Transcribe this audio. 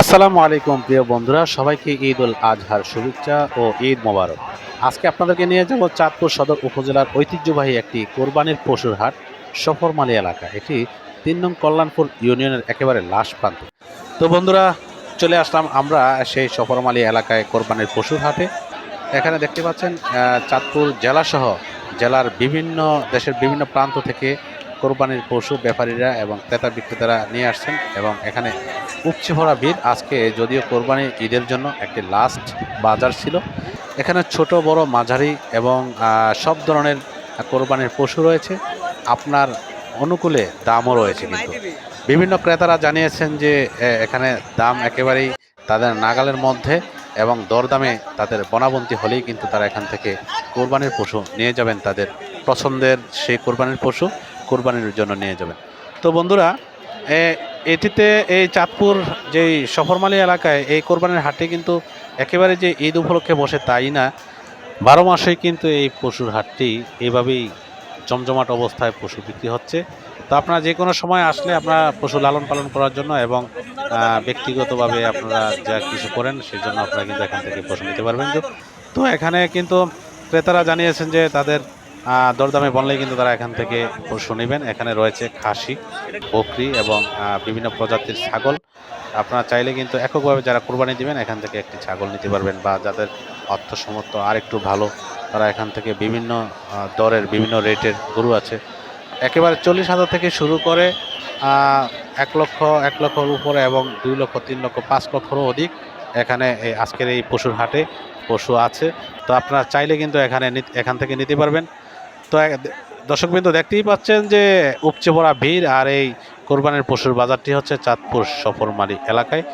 আসসালামু আলাইকুম প্রিয় বন্ধুরা, সবাইকে ঈদ উল আজহার শুভেচ্ছা ও ঈদ মোবারক। আজকে আপনাদেরকে নিয়ে যাব চাঁদপুর সদর উপজেলার ঐতিহ্যবাহী একটি কোরবানির পশুর হাট, সফরমালী এলাকা। এটি তিন নং কল্যাণপুর ইউনিয়নের একেবারে লাশ প্রান্ত। তো বন্ধুরা, চলে আসলাম আমরা সেই সফরমালী এলাকায় কোরবানির পশুর হাটে। এখানে দেখতে পাচ্ছেন চাঁদপুর জেলাসহ জেলার বিভিন্ন দেশের বিভিন্ন প্রান্ত থেকে কোরবানির পশু ব্যাপারীরা এবং ক্রেতা বিক্রেতারা নিয়ে আসছেন এবং এখানে উপচে ভরা ভিড়। আজকে যদিও কোরবানি ঈদের জন্য একটি লাস্ট বাজার ছিল, এখানে ছোট, বড়, মাঝারি এবং সব ধরনের কোরবানির পশু রয়েছে। আপনার অনুকূলে দামও রয়েছে কিন্তু। বিভিন্ন ক্রেতারা জানিয়েছেন যে এখানে দাম একেবারেই তাদের নাগালের মধ্যে এবং দরদামে তাদের বনাবন্তি হলেই কিন্তু তারা এখান থেকে কোরবানির পশু নিয়ে যাবেন তাদের পছন্দের সেই কোরবানির পশু। কোরবানির জন্য নিয়ে যাবেন। তো বন্ধুরা এটিতে এই চাঁদপুর যেই সফরমালী এলাকায় এই কোরবানির হাটে কিন্তু একেবারে যে ঈদ উপলক্ষে বসে তাই না? বারো মাসেই কিন্তু এই পশুর হাটটি এইভাবেই জমজমাট অবস্থায় পশু বিক্রি হচ্ছে। তো আপনারা যে কোনো সময় আসলে আপনারা পশু লালন পালন করার জন্য এবং ব্যক্তিগতভাবে আপনারা যা কিছু করেন সেই জন্য আপনারা কিন্তু এখান থেকে পশু নিতে পারবেন। তো এখানে কিন্তু ক্রেতারা জানিয়েছেন যে তাদের দরদামে বললেই কিন্তু তারা এখান থেকে পশু নেবেন। এখানে রয়েছে খাসি, বকরি এবং বিভিন্ন প্রজাতির ছাগল। আপনারা চাইলে কিন্তু এককভাবে যারা কোরবানি দিবেন, এখান থেকে একটি ছাগল নিতে পারবেন বা যাদের অর্থ সমর্থ আর একটু ভালো, তারা এখান থেকে বিভিন্ন দরের বিভিন্ন রেটের গরু আছে। একেবারে চল্লিশ হাজার থেকে শুরু করে এক লক্ষ, এক লক্ষর উপরে এবং দুই লক্ষ, তিন লক্ষ, পাঁচ লক্ষরও অধিক এখানে আজকের এই পশুর হাটে পশু আছে। তো আপনারা চাইলে কিন্তু এখানে এখান থেকে নিতে পারবেন। তো দর্শকবৃন্দ দেখতেই পাচ্ছেন যে উপচে পড়া ভিড় আর এই কোরবানির পশুর বাজারটি হচ্ছে চাঁদপুর সফরমারি এলাকায়।